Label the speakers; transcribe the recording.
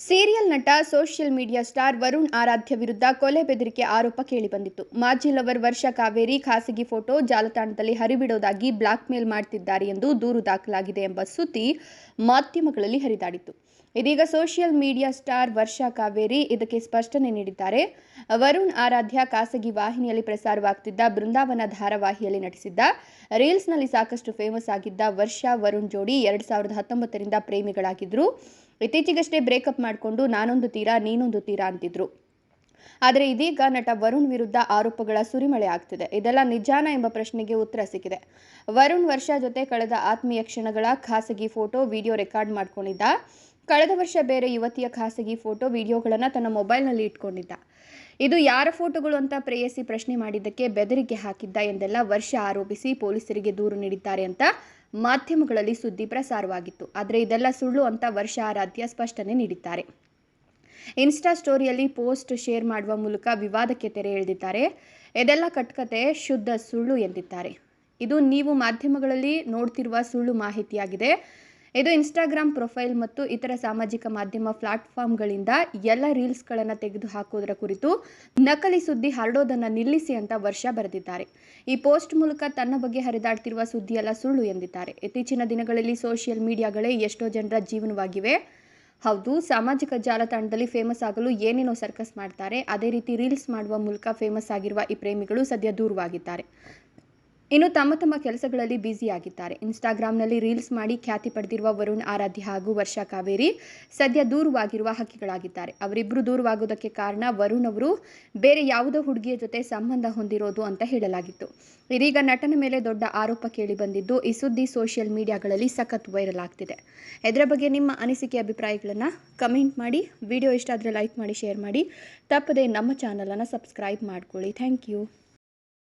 Speaker 1: Serial ನಟ, social media star Varun Aradhya ವಿರುದ್ಧ ಕೊಲೆ ಬೆದರಿಕೆ ಆರೋಪ ಕೇಳಿಬಂದಿತ್ತು. ಮಾಜಿ ಲವರ್ ವರ್ಷ ಕಾವೇರಿ ಖಾಸಗಿ ಫೋಟೋ ಜಾಲತಾಣದಲ್ಲಿ ಹರಿಬಿಡೋದಾಗಿ ಬ್ಲಾಕ್ ಮೇಲ್ ಮಾಡ್ತಿದ್ದಾರೆ ಎಂದು ದೂರು ದಾಖಲಾಗಿದೆ ಎಂಬ ಸುದ್ದಿ ಮಾಧ್ಯಮಗಳಲ್ಲಿ ಹರಿದಾಡಿತ್ತು. ಇದೀಗ ಸೋಷಿಯಲ್ ಮೀಡಿಯಾ ಸ್ಟಾರ್ ವರ್ಷ ಕಾವೇರಿ ಇದಕ್ಕೆ ಸ್ಪಷ್ಟನೆ ನೀಡಿದ್ದಾರೆ. ವರುಣ್ ಆರಾಧ್ಯ ಖಾಸಗಿ ವಾಹಿನಿಯಲ್ಲಿ ಪ್ರಸಾರವಾಗ್ತಿದ್ದ ಬೃಂದಾವನ ಧಾರಾವಾಹಿಯಲ್ಲಿ ನಟಿಸಿದ್ದ, ರೀಲ್ಸ್ನಲ್ಲಿ ಸಾಕಷ್ಟು ಫೇಮಸ್ ಆಗಿದ್ದ ವರ್ಷ ವರುಣ್ ಜೋಡಿ ಎರಡ್ ಸಾವಿರದ ಹತ್ತೊಂಬತ್ತರಿಂದ ಪ್ರೇಮಿಗಳಾಗಿದ್ದರು ಇತ್ತೀಚೆಗಷ್ಟೇ ಬ್ರೇಕಪ್ ಮಾಡಿಕೊಂಡು ನಾನೊಂದು ತೀರಾ, ನೀನೊಂದು ತೀರಾ ಅಂತಿದ್ರು. ಆದರೆ ಇದೀಗ ನಟ ವರುಣ್ ವಿರುದ್ಧ ಆರೋಪಗಳ ಸುರಿಮಳೆ ಆಗ್ತಿದೆ. ಇದೆಲ್ಲ ನಿಜಾನ ಎಂಬ ಪ್ರಶ್ನೆಗೆ ಉತ್ತರ ಸಿಕ್ಕಿದೆ. ವರುಣ್ ವರ್ಷ ಜೊತೆ ಕಳೆದ ಆತ್ಮೀಯ ಕ್ಷಣಗಳ ಖಾಸಗಿ ಫೋಟೋ ವಿಡಿಯೋ ರೆಕಾರ್ಡ್ ಮಾಡ್ಕೊಂಡಿದ್ದ. ಕಳೆದ ವರ್ಷ ಬೇರೆ ಯುವತಿಯ ಖಾಸಗಿ ಫೋಟೋ ವಿಡಿಯೋಗಳನ್ನು ತನ್ನ ಮೊಬೈಲ್ನಲ್ಲಿ ಇಟ್ಕೊಂಡಿದ್ದ. ಇದು ಯಾರ ಫೋಟೋಗಳು ಅಂತ ಪ್ರೇಯಸಿ ಪ್ರಶ್ನೆ ಮಾಡಿದ್ದಕ್ಕೆ ಬೆದರಿಕೆ ಹಾಕಿದ್ದ ಎಂದೆಲ್ಲ ವರ್ಷ ಆರೋಪಿಸಿ ಪೊಲೀಸರಿಗೆ ದೂರು ನೀಡಿದ್ದಾರೆ ಅಂತ ಮಾಧ್ಯಮಗಳಲ್ಲಿ ಸುದ್ದಿ ಪ್ರಸಾರವಾಗಿತ್ತು. ಆದರೆ ಇದೆಲ್ಲ ಸುಳ್ಳು ಅಂತ ವರ್ಷ ಆರಾಧ್ಯ ಸ್ಪಷ್ಟನೆ ನೀಡಿದ್ದಾರೆ. ಇನ್ಸ್ಟಾ ಸ್ಟೋರಿಯಲ್ಲಿ ಪೋಸ್ಟ್ ಶೇರ್ ಮಾಡುವ ಮೂಲಕ ವಿವಾದಕ್ಕೆ ತೆರೆ ಎಳೆದಿದ್ದಾರೆ. ಇದೆಲ್ಲ ಕಟ್ಕತೆ, ಶುದ್ಧ ಸುಳ್ಳು ಎಂದಿದ್ದಾರೆ. ಇದು ನೀವು ಮಾಧ್ಯಮಗಳಲ್ಲಿ ನೋಡ್ತಿರುವ ಸುಳ್ಳು ಮಾಹಿತಿಯಾಗಿದೆ. ಇದು ಇನ್ಸ್ಟಾಗ್ರಾಮ್ ಪ್ರೊಫೈಲ್ ಮತ್ತು ಇತರ ಸಾಮಾಜಿಕ ಮಾಧ್ಯಮ ಪ್ಲಾಟ್ಫಾರ್ಮ್ಗಳಿಂದ ಎಲ್ಲ ರೀಲ್ಸ್ಗಳನ್ನು ತೆಗೆದು ಹಾಕೋದರ ಕುರಿತು ನಕಲಿ ಸುದ್ದಿ ಹರಡೋದನ್ನು ನಿಲ್ಲಿಸಿ ಅಂತ ವರ್ಷ ಬರೆದಿದ್ದಾರೆ. ಈ ಪೋಸ್ಟ್ ಮೂಲಕ ತನ್ನ ಬಗ್ಗೆ ಹರಿದಾಡ್ತಿರುವ ಸುದ್ದಿಯೆಲ್ಲ ಸುಳ್ಳು ಎಂದಿದ್ದಾರೆ. ಇತ್ತೀಚಿನ ದಿನಗಳಲ್ಲಿ ಸೋಷಿಯಲ್ ಮೀಡಿಯಾಗಳೇ ಎಷ್ಟೋ ಜನರ ಜೀವನವಾಗಿವೆ. ಹೌದು, ಸಾಮಾಜಿಕ ಜಾಲತಾಣದಲ್ಲಿ ಫೇಮಸ್ ಆಗಲು ಏನೇನೋ ಸರ್ಕಸ್ ಮಾಡ್ತಾರೆ. ಅದೇ ರೀತಿ ರೀಲ್ಸ್ ಮಾಡುವ ಮೂಲಕ ಫೇಮಸ್ ಆಗಿರುವ ಈ ಪ್ರೇಮಿಗಳು ಸದ್ಯ ದೂರವಾಗಿದ್ದಾರೆ. ಇನ್ನು ತಮ್ಮ ತಮ್ಮ ಕೆಲಸಗಳಲ್ಲಿ ಬ್ಯುಸಿಯಾಗಿದ್ದಾರೆ ಇನ್ಸ್ಟಾಗ್ರಾಮ್ನಲ್ಲಿ ರೀಲ್ಸ್ ಮಾಡಿ ಖ್ಯಾತಿ ಪಡೆದಿರುವ ವರುಣ್, ಆರಾಧ್ಯ ಹಾಗೂ ವರ್ಷಾ ಕಾವೇರಿ ಸದ್ಯ ದೂರವಾಗಿರುವ ಹಕ್ಕಿಗಳಾಗಿದ್ದಾರೆ. ಅವರಿಬ್ಬರು ದೂರವಾಗುವುದಕ್ಕೆ ಕಾರಣ ವರುಣ್ ಅವರು ಬೇರೆ ಯಾವುದೋ ಹುಡುಗಿಯ ಜೊತೆ ಸಂಬಂಧ ಹೊಂದಿರೋದು ಅಂತ ಹೇಳಲಾಗಿತ್ತು. ಇದೀಗ ನಟನ ಮೇಲೆ ದೊಡ್ಡ ಆರೋಪ ಕೇಳಿ ಬಂದಿದ್ದು, ಈ ಸುದ್ದಿ ಸೋಷಿಯಲ್ ಮೀಡಿಯಾಗಳಲ್ಲಿ ಸಖತ್ ವೈರಲ್ ಆಗ್ತಿದೆ. ಇದರ ಬಗ್ಗೆ ನಿಮ್ಮ ಅನಿಸಿಕೆ, ಅಭಿಪ್ರಾಯಗಳನ್ನು ಕಮೆಂಟ್ ಮಾಡಿ ವಿಡಿಯೋ ಇಷ್ಟ ಆದರೆ ಲೈಕ್ ಮಾಡಿ ಶೇರ್ ಮಾಡಿ. ತಪ್ಪದೆ ನಮ್ಮ ಚಾನಲನ್ನು ಸಬ್ಸ್ಕ್ರೈಬ್ ಮಾಡ್ಕೊಳ್ಳಿ. Thank you